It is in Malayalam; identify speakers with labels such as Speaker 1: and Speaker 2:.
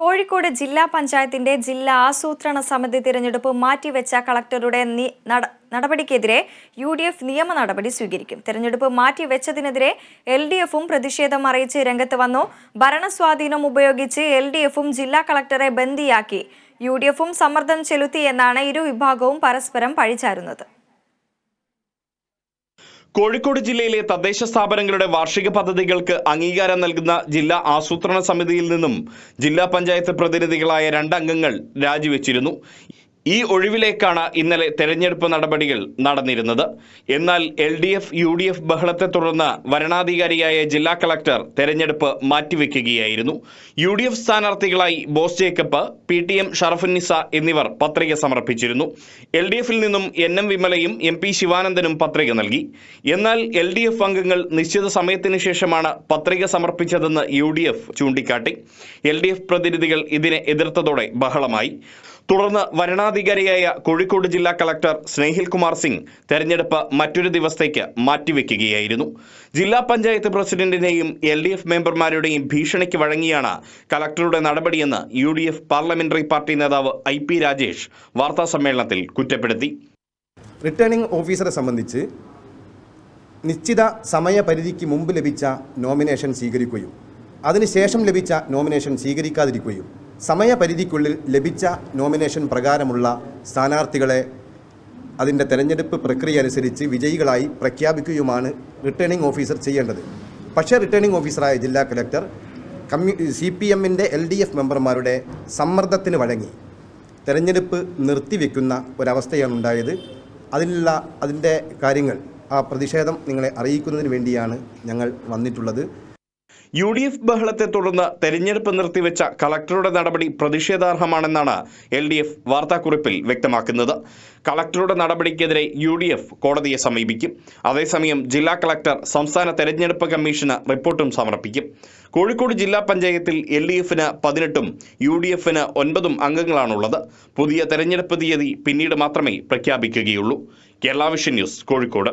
Speaker 1: കോഴിക്കോട് ജില്ലാ പഞ്ചായത്തിന്റെ ജില്ലാ ആസൂത്രണ സമിതി തിരഞ്ഞെടുപ്പ് മാറ്റിവെച്ച കളക്ടറുടെ നടപടിക്കെതിരെ യു ഡി എഫ് നിയമ നടപടി സ്വീകരിക്കും. തിരഞ്ഞെടുപ്പ് മാറ്റിവെച്ചതിനെതിരെ എൽ ഡി എഫും പ്രതിഷേധം അറിയിച്ച് രംഗത്ത് വന്നു. ഭരണസ്വാധീനം ഉപയോഗിച്ച് എൽ ഡി എഫും ജില്ലാ കളക്ടറെ ബന്ദിയാക്കി. യു ഡി എഫും സമ്മർദ്ദം ചെലുത്തി എന്നാണ് ഇരു വിഭാഗവും പരസ്പരം പഴിചാരുന്നത്.
Speaker 2: കോഴിക്കോട് ജില്ലയിലെ തദ്ദേശ സ്ഥാപനങ്ങളുടെ വാർഷിക പദ്ധതികൾക്ക് അംഗീകാരം നൽകുന്ന ജില്ലാ ആസൂത്രണ സമിതിയിൽ നിന്നും ജില്ലാ പഞ്ചായത്ത് പ്രതിനിധികളായ രണ്ടംഗങ്ങൾ രാജിവെച്ചിരുന്നു. ഈ ഒഴിവിലേക്കാണ് ഇന്നലെ തെരഞ്ഞെടുപ്പ് നടപടികൾ നടന്നിരുന്നത്. എന്നാൽ L D F U D F ബഹളത്തെ തുടർന്ന് വരണാധികാരിയായ ജില്ലാ കളക്ടർ തെരഞ്ഞെടുപ്പ് മാറ്റിവെക്കുകയായിരുന്നു. U D F സ്ഥാനാർത്ഥികളായി Bose Jacob P T M Sharafunnisa എന്നിവർ പത്രിക സമർപ്പിച്ചിരുന്നു. എൽ ഡി എഫിൽ നിന്നും എൻ എം വിമലയും എം പി ശിവാനന്ദനും പത്രിക നൽകി. എന്നാൽ എൽ ഡി എഫ് അംഗങ്ങൾ നിശ്ചിത സമയത്തിന് ശേഷമാണ് പത്രിക സമർപ്പിച്ചതെന്ന് യു ഡി എഫ് ചൂണ്ടിക്കാട്ടി. എൽ ഡി എഫ് പ്രതിനിധികൾ ഇതിനെ എതിർത്തതോടെ ബഹളമായി. തുടർന്ന് വരണാധികാരിയായ കോഴിക്കോട് ജില്ലാ കളക്ടർ സ്നേഹിൽ കുമാർ സിംഗ് തെരഞ്ഞെടുപ്പ് മറ്റൊരു ദിവസത്തേക്ക് മാറ്റിവെക്കുകയായിരുന്നു. ജില്ലാ പഞ്ചായത്ത് പ്രസിഡന്റിനെയും എൽ ഡി എഫ് മെമ്പർമാരുടെയും ഭീഷണിക്ക് വഴങ്ങിയാണ് കളക്ടറുടെ നടപടിയെന്ന് U D F parliamentary party നേതാവ് ഐ പി രാജേഷ് വാർത്താസമ്മേളനത്തിൽ കുറ്റപ്പെടുത്തി.
Speaker 3: റിട്ടേണിംഗ് ഓഫീസറെ സംബന്ധിച്ച് നിശ്ചിത സമയപരിധിക്ക് മുമ്പ് ലഭിച്ച നോമിനേഷൻ സ്വീകരിക്കുകയും അതിനുശേഷം ലഭിച്ച നോമിനേഷൻ സ്വീകരിക്കാതിരിക്കുകയും സമയപരിധിക്കുള്ളിൽ ലഭിച്ച നോമിനേഷൻ പ്രകാരമുള്ള സ്ഥാനാർത്ഥികളെ അതിന്റെ തെരഞ്ഞെടുപ്പ് പ്രക്രിയ അനുസരിച്ച് വിജയികളായി പ്രഖ്യാപിക്കുകയുമാണ് റിട്ടേണിംഗ് ഓഫീസർ ചെയ്യേണ്ടത്. പക്ഷേ റിട്ടേണിംഗ് ഓഫീസറായ ജില്ലാ കലക്ടർ കമ്മ്യൂ സി പി എമ്മിന്റെ എൽ ഡി എഫ് മെമ്പർമാരുടെ സമ്മർദ്ദത്തിന് വഴങ്ങി. തെരഞ്ഞെടുപ്പ് നിർത്തിവെക്കുന്ന ഒരവസ്ഥയാണ് ഉണ്ടായത്. അതിനുള്ള അതിന്റെ കാര്യങ്ങൾ ആ പ്രതിഷേധം നിങ്ങളെ അറിയിക്കുന്നതിന് വേണ്ടിയാണ് ഞങ്ങൾ വന്നിട്ടുള്ളത്.
Speaker 2: യു ഡി എഫ് ബഹളത്തെ തുടർന്ന് തെരഞ്ഞെടുപ്പ് നിർത്തിവെച്ച കളക്ടറുടെ നടപടി പ്രതിഷേധാർഹമാണെന്നാണ് എൽ ഡി എഫ് വാർത്താക്കുറിപ്പിൽ വ്യക്തമാക്കുന്നത്. കളക്ടറുടെ നടപടിക്കെതിരെ യു ഡി എഫ് കോടതിയെ സമീപിക്കും. അതേസമയം ജില്ലാ കളക്ടർ സംസ്ഥാന തെരഞ്ഞെടുപ്പ് കമ്മീഷന് റിപ്പോർട്ടും സമർപ്പിക്കും. കോഴിക്കോട് ജില്ലാ പഞ്ചായത്തിൽ എൽ ഡി എഫിന് പതിനെട്ടും യു ഡി എഫിന് ഒൻപതും അംഗങ്ങളാണുള്ളത്. പുതിയ തെരഞ്ഞെടുപ്പ് തീയതി പിന്നീട് മാത്രമേ പ്രഖ്യാപിക്കുകയുള്ളൂ. കേരളാവിഷൻ ന്യൂസ് കോഴിക്കോട്.